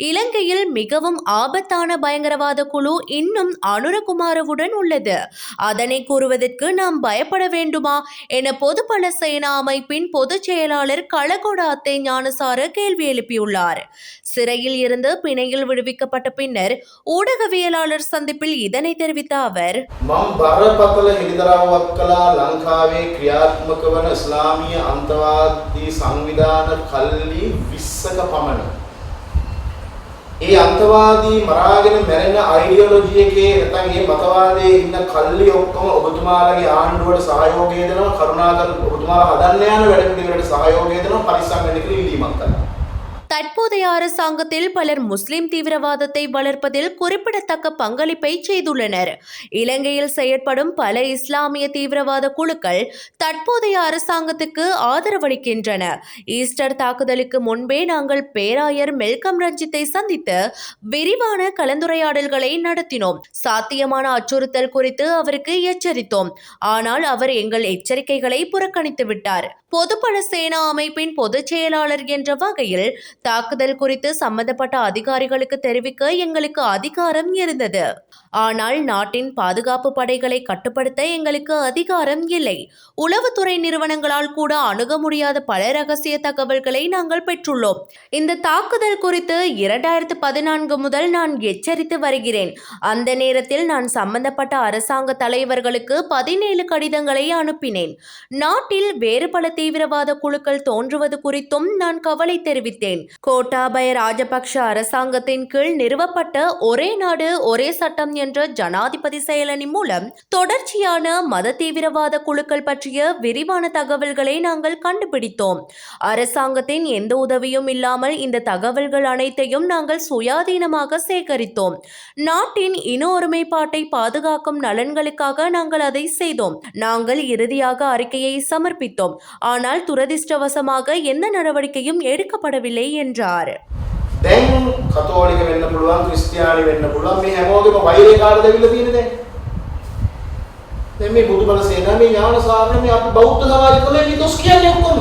இலங்கையில் மிகவும் ஆபத்தான பயங்கரவாத குழு இன்னும் அனுரகுமாரவுடன் உள்ளது அதனை கூறுவதற்கு நாம் பயப்பட வேண்டுமா என பொதுபல சேனா அமைப்பின் பொதுச் செயலாளர் கலகொட அத்தை ஞானசார கேள்வி எழுப்பியுள்ளார் சிறையில் இருந்து பிணையில் விடுவிக்கப்பட்ட பின்னர் ஊடகவியலாளர் சந்திப்பில் இதனை தெரிவித்த அவர் මම බරපතල හිරිදරව්වක් කළා ලංකාවේ ක්‍රියාත්මක වන ඉස්ලාමීය අන්තවාදී සංවිධාන කල්ලි විස්සක පමණ. ඒ අන්තවාදී මරාගෙන මැරෙන අයිඩියොලොජි එකේ නැත්නම් ඒ මතවාදයේ ඉන්න කල්ලි ඔක්කොම ඔබතුමාලගේ ආණ්ඩුවට සහයෝගය දෙනවා කරුණාකර ඔබතුමාලා හදන්න යන වැඩ පිළිවෙලට සහයෝගය දෙනවා පරිස්සම් වෙන්න කියලා ඉල්ලීමක් කරනවා. தற்போதைய அரசாங்கத்தில் பலர் முஸ்லிம் தீவிரவாதத்தை வளர்ப்பதில் குறிப்பிடத்தக்க பங்களிப்பை செய்துள்ளனர். இலங்கையில் செயற்படும் பல இஸ்லாமிய தீவிரவாத குழுக்கள் தற்போதைய அரசாங்கத்துக்கு ஆதரவளிக்கின்றன. ஈஸ்டர் தாக்குதலுக்கு முன்பே நாங்கள் பேராயர் மெல்கம் ரஞ்சித்தை சந்தித்து விரிவான கலந்துரையாடல்களை நடத்தினோம். சாத்தியமான அச்சுறுத்தல் குறித்து அவருக்கு எச்சரித்தோம். ஆனால் அவர் எங்கள் எச்சரிக்கைகளை புறக்கணித்து விட்டார். பொதுப்பட சேனா அமைப்பின் பொதுச் செயலாளர் என்ற வகையில் தாக்குதல் குறித்து சம்பந்தப்பட்ட அதிகாரிகளுக்கு தெரிவிக்க எங்களுக்கு அதிகாரம் இருந்தது. ஆனால் நாட்டின் பாதுகாப்பு படைகளை கட்டுப்படுத்த எங்களுக்கு அதிகாரம் இல்லை. உளவுத்துறை நிறுவனங்களால் கூட அணுக முடியாத பல ரகசிய தகவல்களை நாங்கள் பெற்றுள்ளோம். இந்த தாக்குதல் குறித்து இரண்டாயிரத்து பதினான்கு முதல் நான் எச்சரித்து வருகிறேன். அந்த நேரத்தில் நான் சம்பந்தப்பட்ட அரசாங்க தலைவர்களுக்கு பதினேழு கடிதங்களை அனுப்பினேன். நாட்டில் வேறு பல தீவிரவாத குழுக்கள் தோன்றுவது குறித்தும் நான் கவலை தெரிவித்தேன். கோட்டாபய ராஜபக்ஷ அரசாங்கத்தின் கீழ் நிறுவப்பட்ட ஒரே நாடு ஒரே சட்டம் என்ற ஜனாதிபதி செயலணி மூலம் தொடர்ச்சியான மத தீவிரவாத குழுக்கள் பற்றிய விரிவான தகவல்களை நாங்கள் கண்டுபிடித்தோம். அரசாங்கத்தின் எந்த உதவியும் இல்லாமல் இந்த தகவல்கள் அனைத்தையும் நாங்கள் சுயாதீனமாக சேகரித்தோம். நாட்டின் இன ஒருமைப்பாட்டை பாதுகாக்கும் நலன்களுக்காக நாங்கள் அதை செய்தோம். நாங்கள் இறுதியாக அறிக்கையை சமர்ப்பித்தோம். ஆனால் துரதிர்ஷ்டவசமாக எந்த நடவடிக்கையும் எடுக்கப்படவில்லை என்றார் දැන් කතෝලික වෙන්න පුළුවන් ක්‍රිස්තියානි වෙන්න පුළුවන් මේ හැමෝගෙම වෛරය කාටද ඇවිල්ලා තියෙන්නේ දැන් දැන් මේ බුදුබල සේනාව මේ ඥාන සාරණ මේ අපි බෞද්ධ සමාජය තුළ මේ දොස් කියන්නේ ඔක්කොම